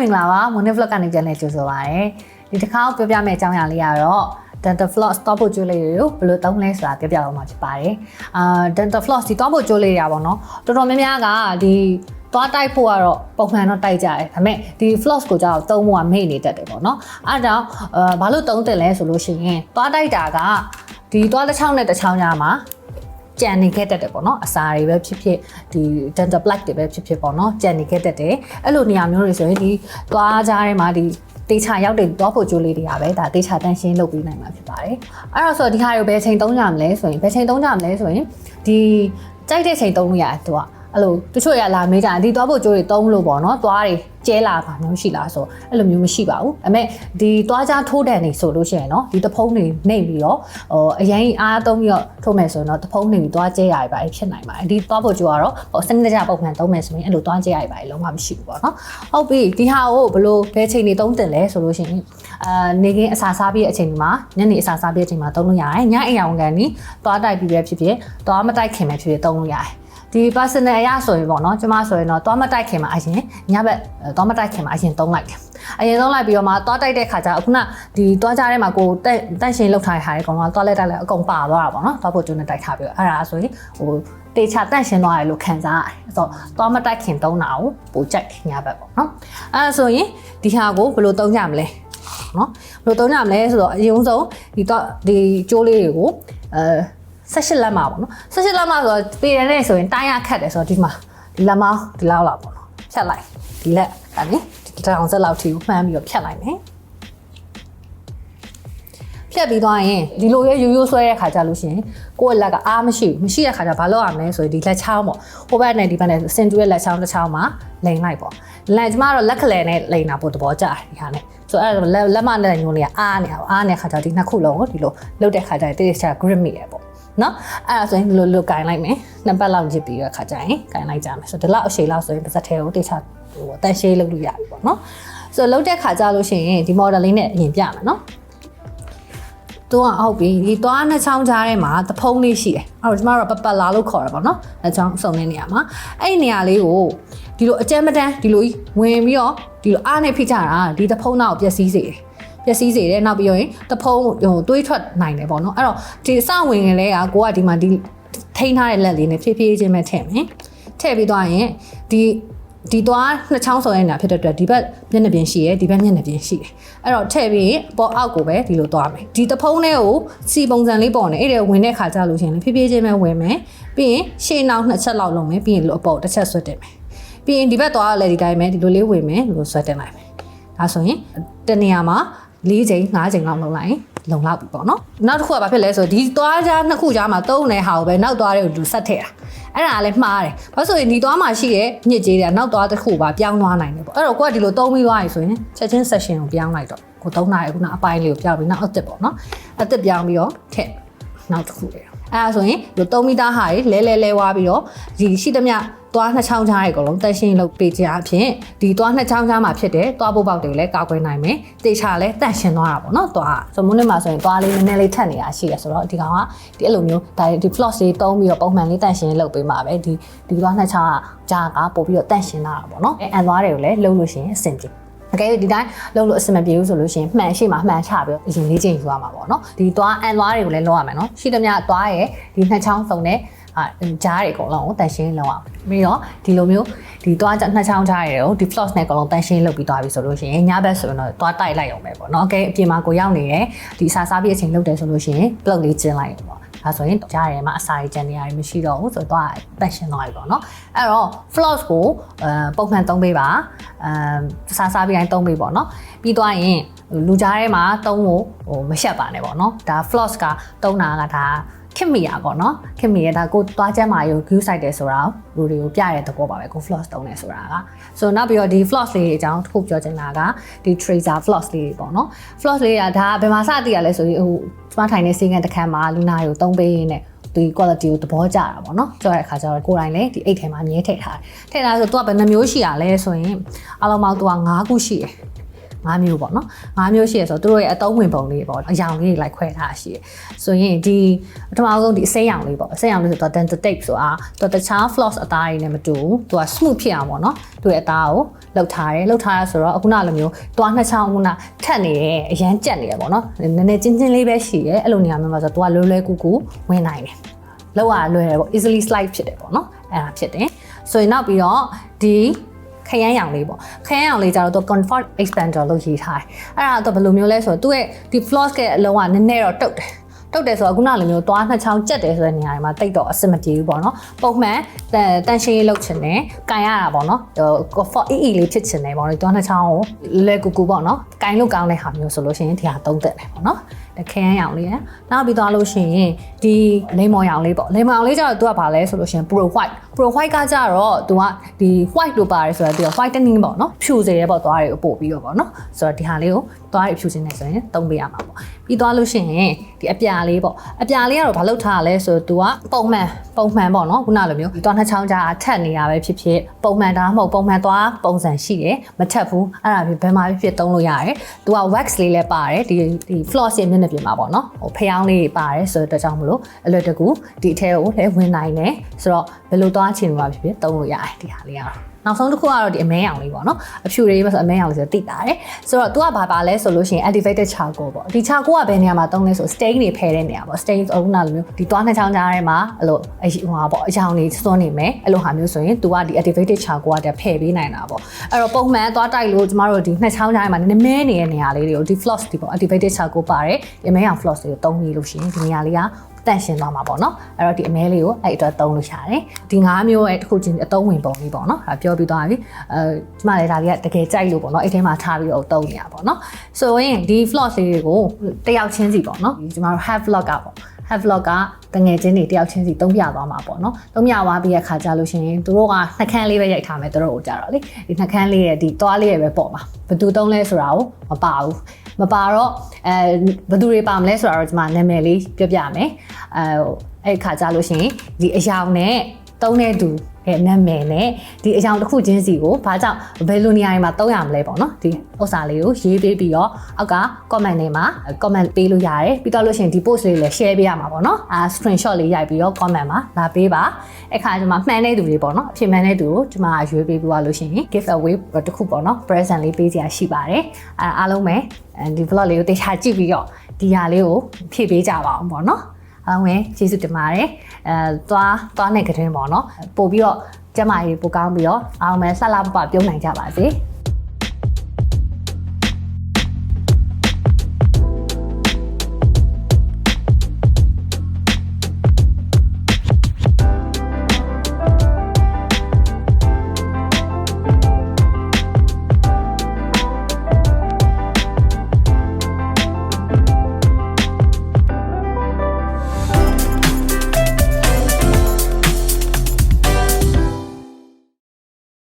မင်္ဂလာပါ Morning Vlog ကနေပြန်လည်ကြိုဆိုပါရစေဒီတစ်ခါပြောပြမယ့်အကြောင်းအရာလေးကတော့ dental floss တောက်ဖို့ကျိုးလေးတွေကိုဘယ်လိုသုံးလဲဆိုတာပြောပြတော့မှာဖြစ်ပါတယ်အာ dental floss ဒီတောက်ဖို့ကျိုးလေးတွေอ่ะပေါ့နော်တော်တော်များများကဒီသွားတိုက်ဖို့ကတော့ပုံမှန်တော့တိုက်ကြတယ်ဒါပေမဲ့ဒီ floss ကိုကြောက်သုံးဖို့ကမေ့နေတတ်တယ်ပေါ့နော်အဲဒါကြောင့်အာဘာလို့သုံးတယ်လဲဆိုလို့ရှိရင်သွားတိုက်တာကဒီသွားတစ်ချောင်းနဲ့တစ်ချောင်းကြားမှာ ကြံနေခဲ့တတ်တယ်ပေါ့နော်အစာတွေပဲဖြစ်ဖြစ်ဒီ dental plaque တွေပဲဖြစ်ဖြစ်ပေါ့နော်ကြံနေခဲ့တတ်တယ်အဲ့လိုနေရာမျိုးတွေဆိုရင်ဒီသွားကြားထဲမှာဒီတေချာရောက်တဲ့သွားဖို့ကြိုးလေးတွေကပဲဒါတေချာတန်ရှင်းလုပ်ပေးနိုင်မှာဖြစ်ပါတယ်အဲ့တော့ဆိုဒီဟာတွေကိုဘယ်ချိန်သုံးကြမလဲဆိုရင်ဘယ်ချိန်သုံးကြမလဲဆိုရင်ဒီကြိုက်တဲ့ချိန်သုံးလို့ရတယ်သူက အဲ့လိုတချို့ရလာမေးတာဒီသွားဖို့ကြိုးတွေတုံးလို့ပေါ့နော်သွားတွေကျဲလာပါမျိုးရှိလားဆိုအဲ့လိုမျိုးမရှိပါဘူးဒါပေမဲ့ဒီသွားကြထိုးတန်နေဆိုလို့ရှိရင်နော်ဒီတဖုံးတွေနှိပ်ပြီးတော့ဟိုအရင်အားသုံးပြီးတော့ထိုးမယ်ဆိုရင်တော့တဖုံးနေပြီးသွားကျဲရရပါဖြစ်နိုင်ပါတယ်ဒီသွားဖို့ကြိုးကတော့ဟိုစနစ်တကျပုံမှန်သုံးမယ်ဆိုရင်အဲ့လိုသွားကျဲရရပါလုံးဝမရှိဘူးပေါ့နော်ဟုတ်ပြီဒီဟာကိုဘလို့ဘယ်ချိန်နေသုံးတင်လဲဆိုလို့ရှိရင်အာနေခင်းအစာစားပြီးတဲ့အချိန်မှာညနေအစာစားပြီးတဲ့အချိန်မှာသုံးလို့ရတယ်ညအိမ်အောင်ကန်နီးသွားတိုက်ပြီးပဲဖြစ်ဖြစ်သွားမတိုက်ခင်ပဲဖြစ်ဖြစ်သုံးလို့ရတယ် ဒီ personal အရဆိုရင်ပေါ့နော်ကျမဆိုရင်တော့သွားမတိုက်ခင်မှာအရင်ညဘက်သွားမတိုက်ခင်မှာအရင်သုံးလိုက်တယ်အရင်သုံးလိုက်ပြီးတော့မှသွားတိုက်တဲ့ခါကျအခုနဒီသွားကြထဲမှာကိုတက်တက်ရှင်လောက်ထားတဲ့ဟာတွေကောင်ကသွားလက်တက်လက်အကုန်ပါသွားတာပေါ့နော်သွားဖို့ကျုံနဲ့တိုက်ထားပြီးတော့အဲ့ဒါဆိုရင်ဟိုတေချာတက်ရှင်သွားတယ်လို့ခံစားရတယ်ဆိုတော့သွားမတိုက်ခင်သုံးတာကိုပိုကြိုက်တယ်ညဘက်ပေါ့နော်အဲ့ဒါဆိုရင်ဒီဟာကိုဘယ်လိုသုံးကြမလဲနော်ဘယ်လိုသုံးကြမလဲဆိုတော့အရင်ဆုံးဒီတော့ဒီကျိုးလေးတွေကိုအဲ 18လက်မှာပေါ့နော်18လက်မှာဆိုတော့ပေရတဲ့ဆိုရင်တိုင်းရခတ်တယ်ဆိုတော့ဒီမှာဒီလက်မောင်းဒီလောက်လောက်ပေါ့နော်ဖြတ်လိုက်ဒီလက်ကနေဒီတောင်စက်လောက်ထိကိုမှန်းပြီးတော့ဖြတ်လိုက်မယ်ဖြတ်ပြီးသွားရင်ဒီလိုရရိုးရိုးဆွဲတဲ့ခါကြလို့ရှိရင်ကိုယ့်လက်ကအားမရှိဘူးမရှိတဲ့ခါကျဘာလုပ်ရမလဲဆိုရင်ဒီလက်ချောင်းပေါ့ဟိုဘက်နဲ့ဒီဘက်နဲ့စင်တူရဲ့လက်ချောင်းတစ်ချောင်းမှာလိန်လိုက်ပေါ့လက်ကျမကတော့လက်ခလဲနဲ့လိန်တာပို့သဘောကျတယ်ဒီဟာနဲ့ဆိုတော့အဲ့လက်လက်မနဲ့ညိုလေးကအားနေအောင်အားနေတဲ့ခါကျဒီနှစ်ခုလုံးကိုဒီလိုလှုပ်တဲ့ခါကျတိတိကျကျ grip မိရပေါ့ နော်အဲ့ဒါဆိုရင်ဒီလိုလိုကင်လိုက်မယ်နှစ်ပတ်လောက်ရစ်ပြီးတော့ခါကျရင်ကင်လိုက်ကြမယ်ဆိုတော့ဒီလောက်အရှိန်လောက်ဆိုရင်ပါစက်ထဲကိုတိကျဟိုအတန်ရှေးလုပ်လို့ရပြီပေါ့နော်ဆိုတော့လှုပ်တဲ့ခါကျလို့ရှိရင်ဒီ model လေးနဲ့အရင်ပြမယ်နော်တော့ဟုတ်ပြီဒီသွားနှစ်ချောင်းကြားထဲမှာသဖုံးလေးရှိတယ်အဲ့တော့ကျမတို့ပပလာလို့ခေါ်တာပေါ့နော်နှစ်ချောင်းစုံတဲ့နေရာမှာအဲ့ဒီနေရာလေးကိုဒီလိုအကြမ်းမတန်းဒီလိုကြီးဝင်ပြီးတော့ဒီလိုအားနဲ့ဖိကြတာဒီသဖုံးနောက်ပျက်စီးစေတယ် ပျက်စီးစေတယ်နောက်ပြီးရင်တဖုံးဟိုတွေးထွက်နိုင်တယ်ပေါ့နော်အဲ့တော့ဒီစဝင်ငယ်လေးကကိုကဒီမှာဒီထိန်းထားတဲ့လက်လေးနဲ့ဖြည်းဖြည်းချင်းပဲထည့်မယ်ထည့်ပြီးသွားရင်ဒီဒီသွားနှစ်ချောင်းဆိုရင်ညာဖြစ်တဲ့အတွက်ဒီဘက်မျက်နှာပြင်ရှိရယ်ဒီဘက်မျက်နှာပြင်ရှိတယ်အဲ့တော့ထည့်ပြီးပေါ်အောက်ကိုပဲဒီလိုသွားမယ်ဒီတဖုံးလေးကိုစီပုံစံလေးပေါ်နေအဲ့ဒါဝင်တဲ့ခါကျလို့ရှိရင်ဖြည်းဖြည်းချင်းပဲဝင်မယ်ပြီးရင်ရှေ့နောက်နှစ်ချက်လောက်လုံးမယ်ပြီးရင်လိုအပေါ်တစ်ချက်ဆွတ်တယ်မယ်ပြီးရင်ဒီဘက်သွားရလဲဒီတိုင်းပဲဒီလိုလေးဝင်မယ်လို့ဆွတ်တင်လိုက်မယ်ဒါဆိုရင်တနေရာမှာ ၄ချိန်၅ချိန်လောက်လုပ်လိုက်ရင်လုံလောက်ပြီပေါ့နော်နောက်တစ်ခုကဘာဖြစ်လဲဆိုဒီသွားကြားနှစ်ခုကြားမှာသုံးနေဟာကိုပဲနောက်သွားတွေကိုသူဆက်ထည့်တာအဲ့ဒါလည်းမှားတယ်ဘာလို့ဆိုရင်ဒီသွားမှာရှိတဲ့ညစ်ကြေးတွေကနောက်သွားတစ်ခုပါပြောင်းသွားနိုင်တယ်ပေါ့အဲ့တော့ကိုကဒီလိုသုံးပြီးသွားပြီဆိုရင်ချက်ချင်း session ကိုပြောင်းလိုက်တော့ကိုသုံးနာရခုနအပိုင်းလေးကိုပြောင်းပြီးနောက်အသက်ပေါ့နော်အသက်ပြောင်းပြီးတော့ထည့်နောက်တစ်ခုလေ အဲ့ဒါဆိုရင်ဒီ3မီတာဟာတွေလဲလဲလဲဝါပြီးတော့ဒီရှိသမျှသွားနှစ်ချောင်းကြားတွေအကုန်လုံးတက်ရှင်းလုပ်ပေးကြအဖြစ်ဒီသွားနှစ်ချောင်းကြားမှာဖြစ်တဲ့သွားပုတ်ပေါက်တွေလည်းကာကွယ်နိုင်မယ်တေချာလည်းတက်ရှင်းသွားတာပေါ့နော်သွားဆိုမုန်းနေမှာဆိုရင်သွားလေးနည်းနည်းလေးထက်နေတာရှိရဆိုတော့ဒီကောင်ကဒီအဲ့လိုမျိုးဒါဒီ floss လေးတုံးပြီးတော့ပုံမှန်လေးတက်ရှင်းလုပ်ပေးမှာပဲဒီဒီသွားနှစ်ချောင်းကကြားကပို့ပြီးတော့တက်ရှင်းလာတာပေါ့နော်အဲအန်သွားတွေကိုလည်းလုပ်လို့ရှိရင်အဆင်ပြေ အကဲဒီတိုင်းလုံးလို့အဆင်မပြေဘူးဆိုလို့ရှိရင်မှန်ရှိမှမှန်ချပြီးအရင်လေးချိန်ယူရမှာပေါ့နော်ဒီသွားအန်သွားတွေကိုလည်းလောက်ရမယ်နော်ရှိသမျှသွားရဲ့ဒီနှစ်ချောင်းစုံတဲ့အာကြားတွေအကုန်လုံးကိုတန်ရှင်းလုပ်အောင်ပြီးတော့ဒီလိုမျိုးဒီသွားနှစ်ချောင်းကြားတွေကိုဒီ floss နဲ့အကုန်လုံးတန်ရှင်းလုပ်ပြီးသွားပြီဆိုလို့ရှိရင်ညဘက်ဆိုရင်တော့သွားတိုက်လိုက်အောင်ပဲပေါ့နော်အကဲအပြင်မှာကိုရောက်နေတယ်ဒီအစာစားပြီးအချိန်လုပ်တယ်ဆိုလို့ရှိရင် plug လေးကျင်းလိုက်အောင်ပေါ့ ဒါဆိုရင်ကြားရဲမှာအစာရီကျန်နေရမရှိတော့ဘူးဆိုတော့သွားတက်ရှင်သွားပြီပေါ့နော်အဲ့တော့ floss ကိုအဲပုံမှန်သုံးပေးပါအဲစားစားပြီးတိုင်းသုံးပေးပေါ့နော်ပြီးသွားရင်လူကြားထဲမှာသုံးဖို့ဟိုမရှက်ပါနဲ့ပေါ့နော်ဒါ floss ကသုံးတာကဒါ ခင်မီရပေါ့နော်ခင်မီရဒါကိုသွားချမ်းမာရုံ view site တယ်ဆိုတာလူတွေကိုပြရတဲ့သဘောပါပဲကို floss တုံးတယ်ဆိုတာကဆိုတော့နောက်ပြီးတော့ဒီ floss လေးတွေအကြောင်းတစ်ခုပြောချင်တာကဒီ tracer floss လေးတွေပေါ့နော် floss လေးကဒါဘယ်မှာစတည်ရလဲဆိုရင်ဟိုစမထိုင်နေစေးကန်တစ်ခန်းမှာလူနာတွေကိုတုံးပေးရင်းနဲ့ဒီ quality ကိုသဘောကျတာပေါ့နော်ကြောက်တဲ့အခါကျတော့ကိုယ်တိုင်လည်းဒီအိတ်ထဲမှာမြဲထည့်ထားတယ်ထည့်ထားဆိုတော့သူကဘယ်နှမျိုးရှိရလဲဆိုရင်အလုံးပေါင်းသူက9ခုရှိတယ် ၅မျိုးပေါ့နော်၅မျိုးရှိရဆိုတော့သူတို့ရဲ့အသုံးဝင်ပုံလေးပေါ့အယောင်လေးတွေလိုက်ခွဲထားရှိရဆိုရင်ဒီပထမဆုံးဒီအစိမ်းရောင်လေးပေါ့အစိမ်းရောင်လေးဆိုတော့ dental tape ဆိုတာသူတခြား floss အသားတွေနဲ့မတူဘူးသူက smooth ဖြစ်အောင်ပေါ့နော်သူရဲ့အသားကိုလောက်ထားတယ်လောက်ထားရဆိုတော့အခုနလိုမျိုးသွားနှစ်ချောင်းခုနထက်နေတယ်အရန်ကြက်နေရပေါ့နော်နည်းနည်းချင်းချင်းလေးပဲရှိတယ်အဲ့လိုနေရာမျိုးမှာဆိုတော့သူကလွယ်လွယ်ကူကူဝင်နိုင်တယ်လောက်ရလွယ်တယ်ပေါ့ easily slide ဖြစ်တယ်ပေါ့နော်အဲ့ဒါဖြစ်တယ်ဆိုရင်နောက်ပြီးတော့ဒီ ခရမ်းရောင်လေးပေါ့ခရမ်းရောင်လေးကြတော့သူ comfort expander လို့ရေးထားတယ်အဲ့ဒါတော့ဘယ်လိုမျိုးလဲဆိုတော့သူ့ရဲ့ဒီ floss ကအလုံးကနည်းနည်းတော့တုတ်တယ်တုတ်တယ်ဆိုတော့ခုနလိုမျိုးသွားနှစ်ချောင်းကြက်တယ်ဆိုတဲ့နေရာတွေမှာတိတ်တော့အဆင်မပြေဘူးပေါ့နော်ပုံမှန်တန်ရှင်းရေးလုပ်ချင်တယ်ကန်ရတာပေါ့နော်ဟို comfort အီအီလေးဖြစ်ချင်တယ်ပေါ့နော်သွားနှစ်ချောင်းကိုလဲကူကူပေါ့နော်ကန်လို့ကောင်းတဲ့ဟာမျိုးဆိုလို့ရှိရင်ဒီဟာသုံးသက်တယ်ပေါ့နော်တခရမ်းရောင်လေးရယ်နောက်ပြီးသွားလို့ရှိရင်ဒီလိမ္မော်ရောင်လေးပေါ့လိမ္မော်ရောင်လေးကျတော့သူကဘာလဲဆိုလို့ရှိရင် pro white pro white ကကြတော့သူကဒီ white လို့ပါတယ်ဆိုတော့သူက whitening ပေါ့နော်ဖြူစေရဲပေါ့သွားတွေကိုပို့ပြီးတော့ပေါ့နော်ဆိုတော့ဒီဟာလေးကိုသွားတွေဖြူစင်းနေဆိုရင်သုံးပေးရမှာပေါ့ပြီးသွားလို့ရှိရင်ဒီအပြာလေးပေါ့အပြာလေးကတော့ဘာလို့ထားရလဲဆိုတော့သူကပုံမှန်ပုံမှန်ပေါ့နော်ခုနလိုမျိုးသွားနှစ်ချောင်းကြားထက်နေရပဲဖြစ်ဖြစ်ပုံမှန်ဒါမှမဟုတ်ပုံမှန်သွားပုံစံရှိတယ်မထက်ဘူးအဲ့ဒါဘယ်မှာဖြစ်ဖြစ်သုံးလို့ရတယ်သူက wax လေးလည်းပါတယ်ဒီဒီ floss ရဲ့မျက်နှာပြင်မှာပေါ့နော်ဟိုဖျောင်းလေးပါတယ်ဆိုတော့ကြောင့်မလို့အလွယ်တကူဒီအထဲကိုလည်းဝင်နိုင်တယ်ဆိုတော့ဘယ်လိုသွားချင်မှာဖြစ်ဖြစ်သုံးလို့ရတယ်ဒီဟာလေးကတော့နောက်ဆုံးတစ်ခုကတော့ဒီအမဲရောင်လေးပေါ့နော်အဖြူလေးပဲဆိုအမဲရောင်လေးဆိုတိတာတယ်ဆိုတော့ तू ကဘာပါလဲဆိုလို့ရှိရင် activated charcoal ပေါ့ဒီ charcoal ကဘယ်နေရာမှာသုံးလဲဆို stain တွေဖယ်တဲ့နေရာပေါ့ stain အခုနလိုမျိုးဒီသွားနှစ်ချောင်းကြားထဲမှာအဲ့လိုအဟိုဟာပေါ့အကြောင်တွေစွန်းနေမယ်အဲ့လိုဟာမျိုးဆိုရင် तू ကဒီ activated charcoal ကတည်းဖယ်ပေးနိုင်တာပေါ့အဲ့တော့ပုံမှန်သွားတိုက်လို့ကျမတို့ဒီနှစ်ချောင်းကြားထဲမှာနည်းနည်းမဲနေတဲ့နေရာလေးတွေကိုဒီ floss ဒီပေါ့ activated charcoal ပါတယ်ဒီအမဲရောင် floss တွေကိုသုံးပြီးလို့ရှိရင်ဒီနေရာလေးက တန့်ရှင်းသွားမှာပေါ့နော်အဲ့တော့ဒီအမဲလေးကိုအဲ့အတွက်သုံးလို့ရတယ်ဒီ၅မျိုးရဲ့တစ်ခုချင်းအသုံးဝင်ပုံလေးပေါ့နော်ဒါပြောပြီးသွားပြီအဲကျမလည်းဒါလေးကတကယ်ကြိုက်လို့ပေါ့နော်အဲ့ထဲမှာထားပြီးတော့သုံးနေရပါပေါ့နော်ဆိုရင်ဒီ floss လေးတွေကိုတယောက်ချင်းစီပေါ့နော်ကျမတို့ half vlog ကပေါ့ half vlog ကတငယ်ချင်းတွေတယောက်ချင်းစီသုံးပြသွားမှာပေါ့နော်သုံးပြသွားပြီးရခါကြလို့ရှိရင်သူတို့ကနှက်ခမ်းလေးပဲရိုက်ထားမယ်သူတို့ကိုကြတော့လေဒီနှက်ခမ်းလေးရဲ့ဒီသွားလေးရဲ့ပဲပေါ့မှာဘယ်သူသုံးလဲဆိုတာကိုမပါဘူးမပါတော့အဲဘယ်သူတွေပါမလဲဆိုတာတော့ကျွန်မနာမည်လေးပြောပြမယ်အဲအဲ့ခါကြလို့ရှိရင်ဒီအယောင်နဲ့ သုံးတဲ့သူရဲ့နာမည်နဲ့ဒီအကြောင်းတစ်ခုချင်းစီကိုဘာကြောင့်ဘယ်လိုနေရာတွေမှာသုံးရမလဲပေါ့နော်ဒီဥစ္စာလေးကိုရေးပေးပြီးတော့အောက်က comment တွေမှာ comment ပေးလို့ရတယ်ပြီးတော့လို့ရှိရင်ဒီ post လေးလည်း share ပေးရမှာပေါ့နော်အာ screenshot လေးရိုက်ပြီးတော့ comment မှာလာပေးပါအဲ့ခါကျမှမှန်တဲ့သူတွေပေါ့နော်အဖြစ်မှန်တဲ့သူကိုဒီမှာရွေးပေးပြီးသွားလို့ရှိရင် give away တစ်ခုပေါ့နော် present လေးပေးစရာရှိပါတယ်အဲအားလုံးပဲဒီ vlog လေးကိုတေချာကြည့်ပြီးတော့ဒီဟာလေးကိုဖြည့်ပေးကြပါအောင်ပေါ့နော် အောင်ဝင်ကျေးဇူးတင်ပါတယ်အဲသွားသွားနေကြတဲ့ပေါ့နော်ပို့ပြီးတော့ကျမကြီးပို့ကောင်းပြီးတော့အောင်မယ်ဆက်လာပပပြုံးနိုင်ကြပါစေ။